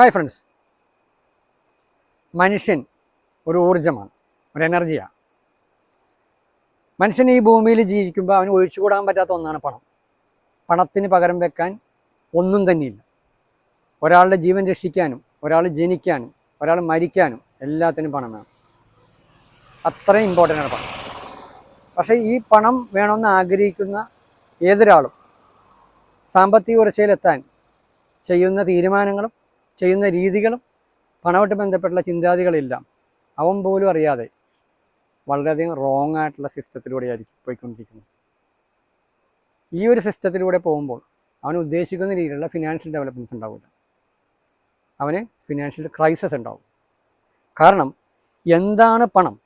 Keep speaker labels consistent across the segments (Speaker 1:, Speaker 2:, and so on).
Speaker 1: Hi friends മനുഷ്യൻ ഒരു ഊർജമാണ് ഒരു എനർജിയാണ് മനുഷ്യൻ ഈ ഭൂമിയിൽ ജീവിക്കുമ്പോൾ അവന് ഒഴിച്ചുകൂടാൻ പറ്റാത്ത ഒന്നാണ് പണം. പണത്തിന് പകരം വെക്കാൻ ഒന്നും തന്നെയില്ല. ഒരാളുടെ ജീവൻ രക്ഷിക്കാനും ഒരാൾ ജനിക്കാനും ഒരാൾ മരിക്കാനും എല്ലാത്തിനും പണം വേണം. അത്രയും ഇമ്പോർട്ടന്റ് ആണ് പണം. പക്ഷേ ഈ പണം വേണമെന്ന് ആഗ്രഹിക്കുന്ന ഏതൊരാളും സാമ്പത്തിക ഉയർച്ചയിലെത്താൻ ചെയ്യുന്ന തീരുമാനങ്ങളും ചെയ്യുന്ന രീതികളും പണമായിട്ട് ബന്ധപ്പെട്ടുള്ള ചിന്താഗതികളെല്ലാം അവൻ പോലും അറിയാതെ വളരെയധികം റോങ് ആയിട്ടുള്ള സിസ്റ്റത്തിലൂടെ ആയിരിക്കും പോയിക്കൊണ്ടിരിക്കുന്നത്. ഈ ഒരു സിസ്റ്റത്തിലൂടെ പോകുമ്പോൾ അവൻ ഉദ്ദേശിക്കുന്ന രീതിയിലുള്ള ഫിനാൻഷ്യൽ ഡെവലപ്മെന്റ്സ് ഉണ്ടാവില്ല. അവന് ഫിനാൻഷ്യൽ ക്രൈസിസ് ഉണ്ടാവും. കാരണം എന്താണ് പണം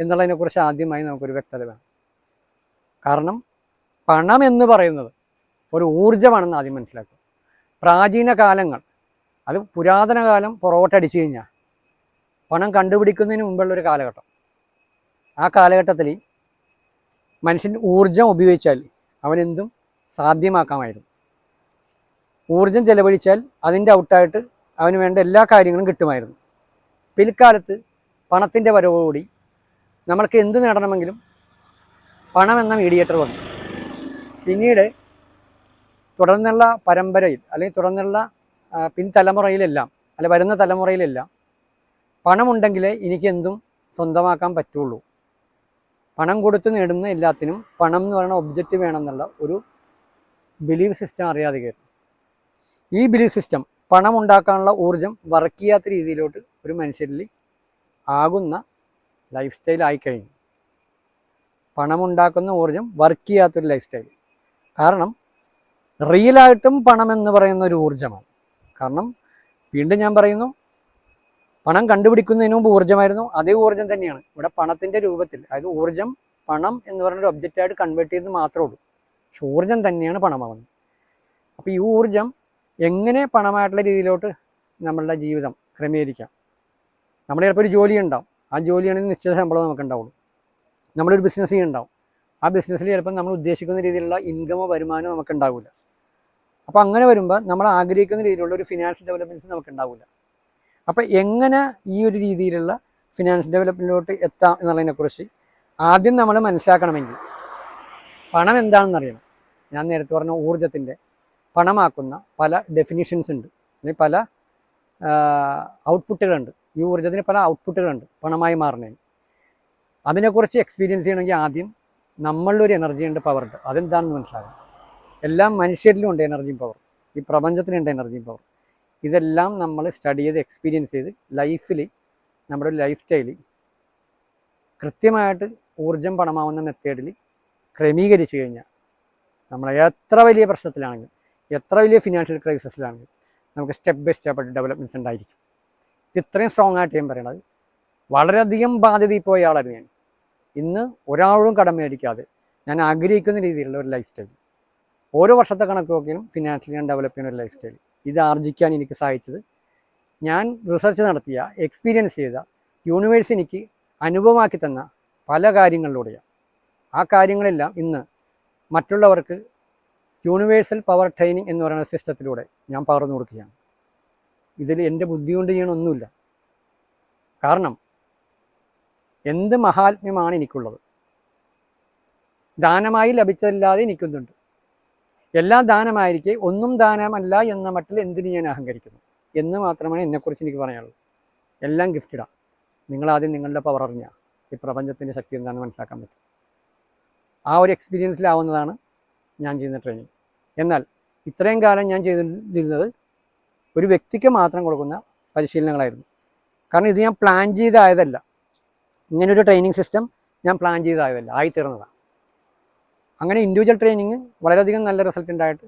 Speaker 1: എന്നുള്ളതിനെക്കുറിച്ച് ആദ്യമായി നമുക്കൊരു വ്യക്തത വേണം. കാരണം പണം എന്ന് പറയുന്നത് ഒരു ഊർജമാണെന്ന് ആദ്യം മനസ്സിലാക്കുക. പ്രാചീന കാലങ്ങൾ അത് പുരാതന കാലം പുറകോട്ടടിച്ചു കഴിഞ്ഞാൽ പണം കണ്ടുപിടിക്കുന്നതിന് മുമ്പുള്ള ഒരു കാലഘട്ടം. ആ കാലഘട്ടത്തിൽ മനുഷ്യൻ ഊർജം ഉപയോഗിച്ചാൽ അവനെന്തും സാധ്യമാക്കാമായിരുന്നു. ഊർജം ചെലവഴിച്ചാൽ അതിന്റെ ഔട്ടായിട്ട് അവന് വേണ്ട എല്ലാ കാര്യങ്ങളും കിട്ടുമായിരുന്നു. പിൽക്കാലത്ത് പണത്തിന്റെ വരവോടുകൂടി നമ്മൾക്ക് എന്ത് നേടണമെങ്കിലും പണം എന്ന മീഡിയേറ്റർ വന്നു. പിന്നീട് തുടർന്നുള്ള പരമ്പരയിൽ അല്ലെങ്കിൽ തുടർന്നുള്ള പിൻതലമുറയിലെല്ലാം അല്ല വരുന്ന തലമുറയിലെല്ലാം പണമുണ്ടെങ്കിലേ എനിക്ക് എന്തും സ്വന്തമാക്കാൻ പറ്റുള്ളൂ. പണം കൊടുത്ത് നേടുന്ന എല്ലാത്തിനും പണം എന്ന് പറയുന്ന ഒബ്ജക്റ്റ് വേണമെന്നുള്ള ഒരു ബിലീവ് സിസ്റ്റം അറിയാതെ കയറും ഈ ബിലീവ് സിസ്റ്റം പണം ഉണ്ടാക്കാനുള്ള ഊർജം വർക്ക് ചെയ്യാത്ത രീതിയിലോട്ട് ഒരു മനുഷ്യരിൽ ആകുന്ന ലൈഫ് സ്റ്റൈൽ ആയിക്കഴിഞ്ഞു പണമുണ്ടാക്കുന്ന ഊർജം വർക്ക് ചെയ്യാത്തൊരു ലൈഫ് സ്റ്റൈൽ കാരണം റിയലായിട്ടും പണം എന്ന് പറയുന്ന ഒരു ഊർജമാണ് കാരണം വീണ്ടും ഞാൻ പറയുന്നു പണം കണ്ടുപിടിക്കുന്നതിന് മുമ്പ് ഊർജമായിരുന്നു അതേ ഊർജം തന്നെയാണ്. ഇവിടെ പണത്തിന്റെ രൂപത്തിൽ അതായത് ഊർജം പണം എന്ന് പറഞ്ഞൊരു ഒബ്ജക്റ്റായിട്ട് കൺവേർട്ട് ചെയ്ത് മാത്രമേ ഉള്ളൂ. പക്ഷെ ഊർജം തന്നെയാണ് പണമാവുന്നത്. അപ്പോൾ ഈ ഊർജം എങ്ങനെ പണമായിട്ടുള്ള രീതിയിലോട്ട് നമ്മളുടെ ജീവിതം ക്രമീകരിക്കാം? നമ്മൾ ചിലപ്പോൾ ഒരു ജോലി ഉണ്ടാവും. ആ ജോലിയാണെങ്കിൽ നിശ്ചിത ശമ്പളം നമുക്ക് ഉണ്ടാവുള്ളൂ. നമ്മളൊരു ബിസിനസ് ചെയ്യുന്നുണ്ടാവും ആ ബിസിനസ്സിൽ ചിലപ്പോൾ നമ്മൾ ഉദ്ദേശിക്കുന്ന രീതിയിലുള്ള ഇൻകമോ വരുമാനമോ നമുക്ക് ഉണ്ടാവില്ല. അപ്പോൾ അങ്ങനെ വരുമ്പോൾ നമ്മൾ ആഗ്രഹിക്കുന്ന രീതിയിലുള്ള ഒരു ഫിനാൻഷ്യൽ ഡെവലപ്മെന്റ്സ് നമുക്ക് ഉണ്ടാവില്ല അപ്പോൾ എങ്ങനെ ഈ ഒരു രീതിയിലുള്ള ഫിനാൻഷ്യൽ ഡെവലപ്മെന്റിലോട്ട് എത്താം എന്നുള്ളതിനെക്കുറിച്ച് ആദ്യം നമ്മൾ മനസ്സിലാക്കണമെങ്കിൽ പണം എന്താണെന്ന് അറിയണം ഞാൻ നേരത്തെ പറഞ്ഞ ഊർജത്തിന്റെ പണമാക്കുന്ന പല ഡെഫിനിഷൻസ് ഉണ്ട്. അല്ലെങ്കിൽ പല ഔട്ട്പുട്ടുകളുണ്ട് ഈ ഊർജത്തിന് പല ഔട്ട്പുട്ടുകളുണ്ട് പണമായി മാറുന്നതിന്. അതിനെക്കുറിച്ച് എക്സ്പീരിയൻസ് ചെയ്യണമെങ്കിൽ ആദ്യം നമ്മളിലൊരു എനർജി ഉണ്ട് പവർ ഉണ്ട്. അതെന്താണെന്ന് മനസ്സിലാക്കണം. എല്ലാ മനുഷ്യരിലും ഉണ്ട് എനർജിയും പവർ ഈ പ്രപഞ്ചത്തിനുണ്ട് എനർജി പവർ ഇതെല്ലാം നമ്മൾ സ്റ്റഡി ചെയ്ത് എക്സ്പീരിയൻസ് ചെയ്ത് ലൈഫിൽ നമ്മുടെ ലൈഫ് സ്റ്റൈലിൽ കൃത്യമായിട്ട് ഊർജം പണമാവുന്ന മെത്തേഡിൽ ക്രമീകരിച്ചു കഴിഞ്ഞാൽ നമ്മൾ എത്ര വലിയ പ്രശ്നത്തിലാണെങ്കിലും എത്ര വലിയ ഫിനാൻഷ്യൽ ക്രൈസിസിലാണെങ്കിലും നമുക്ക് സ്റ്റെപ്പ് ബൈ സ്റ്റെപ്പ് ആയിട്ട് ഡെവലപ്മെന്റ്സ് ഉണ്ടായിരിക്കും. ഇത് ഇത്രയും സ്ട്രോങ് ആയിട്ട് ഞാൻ പറയണത്. വളരെയധികം ബാധ്യതയിൽ പോയ ആളായിരുന്നു ഞാൻ. ഇന്ന് ഒരാളും കടമേടിക്കാതെ ഞാൻ ആഗ്രഹിക്കുന്ന രീതിയിലുള്ള ഒരു ലൈഫ് സ്റ്റൈൽ ഓരോ വർഷത്തെ കണക്ക് നോക്കിയാലും ഫിനാൻഷ്യലി ഞാൻ ഡെവലപ്പ് ചെയ്യുന്ന ഒരു ലൈഫ് സ്റ്റൈൽ ഇത് ആർജിക്കാൻ എനിക്ക് സഹായിച്ചത് ഞാൻ റിസർച്ച് നടത്തിയ എക്സ്പീരിയൻസ് ചെയ്ത യൂണിവേഴ്സ് എനിക്ക് അനുഭവമാക്കി തന്ന പല കാര്യങ്ങളിലൂടെയാണ്. ആ കാര്യങ്ങളെല്ലാം ഇന്ന് മറ്റുള്ളവർക്ക് യൂണിവേഴ്സൽ പവർ ട്രെയിനിങ് എന്ന് പറയുന്ന സിസ്റ്റത്തിലൂടെ ഞാൻ പകർന്നു കൊടുക്കുകയാണ്. ഇതിൽ എന്റെ ബുദ്ധി കൊണ്ട് ചെയ്യണമൊന്നുമില്ല കാരണം എന്ത് മഹാത്മ്യമാണ് എനിക്കുള്ളത്? ദാനമായി ലഭിച്ചതല്ലാതെ എനിക്കൊന്നുണ്ട് എല്ലാം ദാനമായിരിക്കെ ഒന്നും ദാനമല്ല എന്ന മട്ടിൽ എന്തിന് ഞാൻ അഹങ്കരിക്കുന്നു? എന്ന് മാത്രമാണ് എന്നെക്കുറിച്ച് എനിക്ക് പറയാനുള്ളത്. എല്ലാം ഗിഫ്റ്റഡാണ് നിങ്ങളാദ്യം നിങ്ങളുടെ പവർ അറിഞ്ഞാൽ ഈ പ്രപഞ്ചത്തിന്റെ ശക്തി എന്താണെന്ന് മനസ്സിലാക്കാൻ പറ്റും. ആ ഒരു എക്സ്പീരിയൻസിലാവുന്നതാണ് ഞാൻ ചെയ്യുന്ന ട്രെയിനിങ് എന്നാൽ ഇത്രയും കാലം ഞാൻ ചെയ്തിരുന്നത് ഒരു വ്യക്തിക്ക് മാത്രം കൊടുക്കുന്ന പരിശീലനങ്ങളായിരുന്നു. കാരണം ഇത് ഞാൻ പ്ലാൻ ചെയ്തായതല്ല. ഇങ്ങനൊരു ട്രെയിനിങ് സിസ്റ്റം ഞാൻ പ്ലാൻ ചെയ്തായതല്ല ആയിത്തീർന്നതാണ് അങ്ങനെ ഇൻഡിവിജ്വൽ ട്രെയിനിങ് വളരെയധികം നല്ല റിസൾട്ട് ഉണ്ടായിട്ട്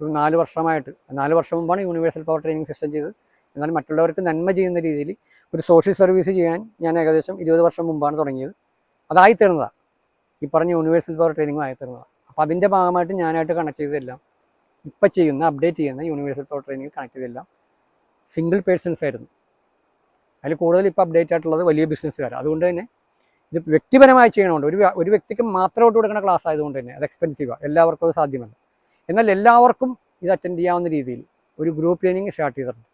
Speaker 1: ഒരു നാല് വർഷമായിട്ട്. നാല് വർഷം മുമ്പാണ് യൂണിവേഴ്സൽ പവർ ട്രെയിനിങ് സിസ്റ്റം ചെയ്തത്. എന്നാൽ മറ്റുള്ളവർക്ക് നന്മ ചെയ്യുന്ന രീതിയിൽ ഒരു സോഷ്യൽ സർവീസ് ചെയ്യാൻ ഞാൻ ഏകദേശം ഇരുപത് വർഷം മുമ്പാണ് തുടങ്ങിയത്. അതായി അതായിത്തീർന്നതാണ് ഈ പറഞ്ഞ യൂണിവേഴ്സൽ പവർ ട്രെയിനിങ്ങും ആയിത്തീർന്നതാണ് അപ്പോൾ അതിന്റെ ഭാഗമായിട്ട് ഞാനായിട്ട് കണക്ട് ചെയ്തതെല്ലാം ഇപ്പം ചെയ്യുന്ന അപ്ഡേറ്റ് ചെയ്യുന്ന യൂണിവേഴ്സൽ പവർ ട്രെയിനിങ് കണക്ട് ചെയ്തതെല്ലാം സിംഗിൾ പേഴ്സൺസ് ആയിരുന്നു. അതിൽ കൂടുതൽ ഇപ്പോൾ അപ്ഡേറ്റ് ആയിട്ടുള്ളത് വലിയ ബിസിനസ്സുകാർ അതുകൊണ്ട് തന്നെ ഇത് വ്യക്തിപരമായി ചെയ്യണമുണ്ട് ഒരു ഒരു വ്യക്തിക്ക് മാത്രമായിട്ട് കൊടുക്കുന്ന ക്ലാസ് ആയതുകൊണ്ട് തന്നെ അത് എക്സ്പെൻസീവാണ് എല്ലാവർക്കും അത് സാധ്യമല്ല. എന്നാൽ എല്ലാവർക്കും ഇത് അറ്റൻഡ് ചെയ്യാവുന്ന രീതിയിൽ ഒരു ഗ്രൂപ്പ് ട്രെയിനിങ് സ്റ്റാർട്ട് ചെയ്തിട്ടുണ്ട്.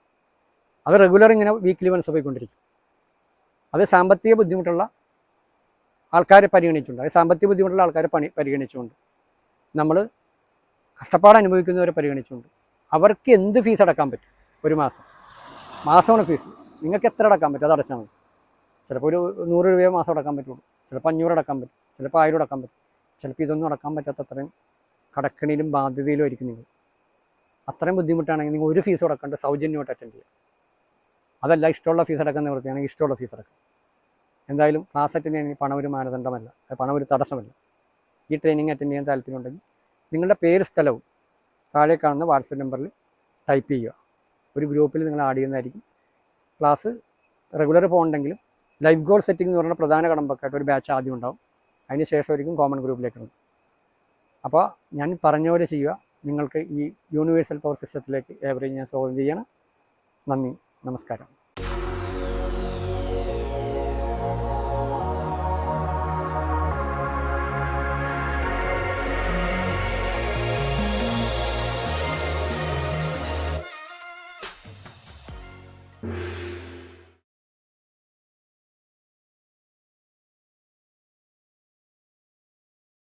Speaker 1: അത് റെഗുലർ ഇങ്ങനെ വീക്ക്ലി വൺസ് പോയിക്കൊണ്ടിരിക്കും അത് സാമ്പത്തിക ബുദ്ധിമുട്ടുള്ള ആൾക്കാരെ പരിഗണിച്ചുകൊണ്ട് അത് സാമ്പത്തിക ബുദ്ധിമുട്ടുള്ള ആൾക്കാരെ പണി പരിഗണിച്ചുകൊണ്ട് നമ്മൾ കഷ്ടപ്പാട് അനുഭവിക്കുന്നവരെ പരിഗണിച്ചുകൊണ്ട് അവർക്ക് എന്ത് ഫീസ് അടക്കാൻ പറ്റും? ഒരു മാസം. മാസമാണ് ഫീസ് നിങ്ങൾക്ക് എത്ര അടക്കാൻ പറ്റും? അത് അടച്ചാൽ മതി. ചിലപ്പോൾ ഒരു നൂറ് രൂപയോ മാസം അടക്കാൻ പറ്റുള്ളൂ. ചിലപ്പോൾ അഞ്ഞൂറ് അടക്കാൻ പറ്റും. ചിലപ്പോൾ ആയിരം അടക്കാൻ പറ്റും. ചിലപ്പോൾ ഇതൊന്നും അടക്കാൻ പറ്റാത്ത അത്രയും കടക്കണിയിലും ബാധ്യതയിലും ആയിരിക്കും നിങ്ങൾ. അത്രയും ബുദ്ധിമുട്ടാണെങ്കിൽ നിങ്ങൾ ഒരു ഫീസ് അടക്കേണ്ട സൗജന്യമായിട്ട് അറ്റൻഡ് ചെയ്യുക. അതല്ല ഇഷ്ടമുള്ള ഫീസ് അടക്കുന്ന നിവൃത്തിയാണെങ്കിൽ ഇഷ്ടമുള്ള ഫീസ് അടക്കുക. എന്തായാലും ക്ലാസ് അറ്റൻഡ് ചെയ്യാൻ പണം ഒരു മാനദണ്ഡമല്ല. പണം ഒരു തടസ്സമല്ല. ഈ ട്രെയിനിങ് അറ്റൻഡ് ചെയ്യാൻ താല്പര്യമുണ്ടെങ്കിൽ നിങ്ങളുടെ പേര് സ്ഥലവും താഴെ കാണുന്ന വാട്സപ്പ് നമ്പറിൽ ടൈപ്പ് ചെയ്യുക. ഒരു ഗ്രൂപ്പിൽ നിങ്ങൾ ആഡ് ചെയ്യുന്നതായിരിക്കും. ക്ലാസ് റെഗുലർ പോകുന്നുണ്ടെങ്കിലും ലൈഫ് ഗോൾ സെറ്റിംഗ് എന്ന് പറഞ്ഞ പ്രധാന കടമ്പക്കായിട്ട് ഒരു ബാച്ച് ആദ്യം ഉണ്ടാവും. അതിന് ശേഷമായിരിക്കും കോമൺ ഗ്രൂപ്പിലേക്ക് അപ്പോൾ ഞാൻ പറഞ്ഞ പോലെ ചെയ്യുക. നിങ്ങൾക്ക് ഈ യൂണിവേഴ്സൽ പവർ സിസ്റ്റത്തിലേക്ക് ഏവരെയും ഞാൻ സ്വാഗതം ചെയ്യണം. നന്ദി. നമസ്കാരം.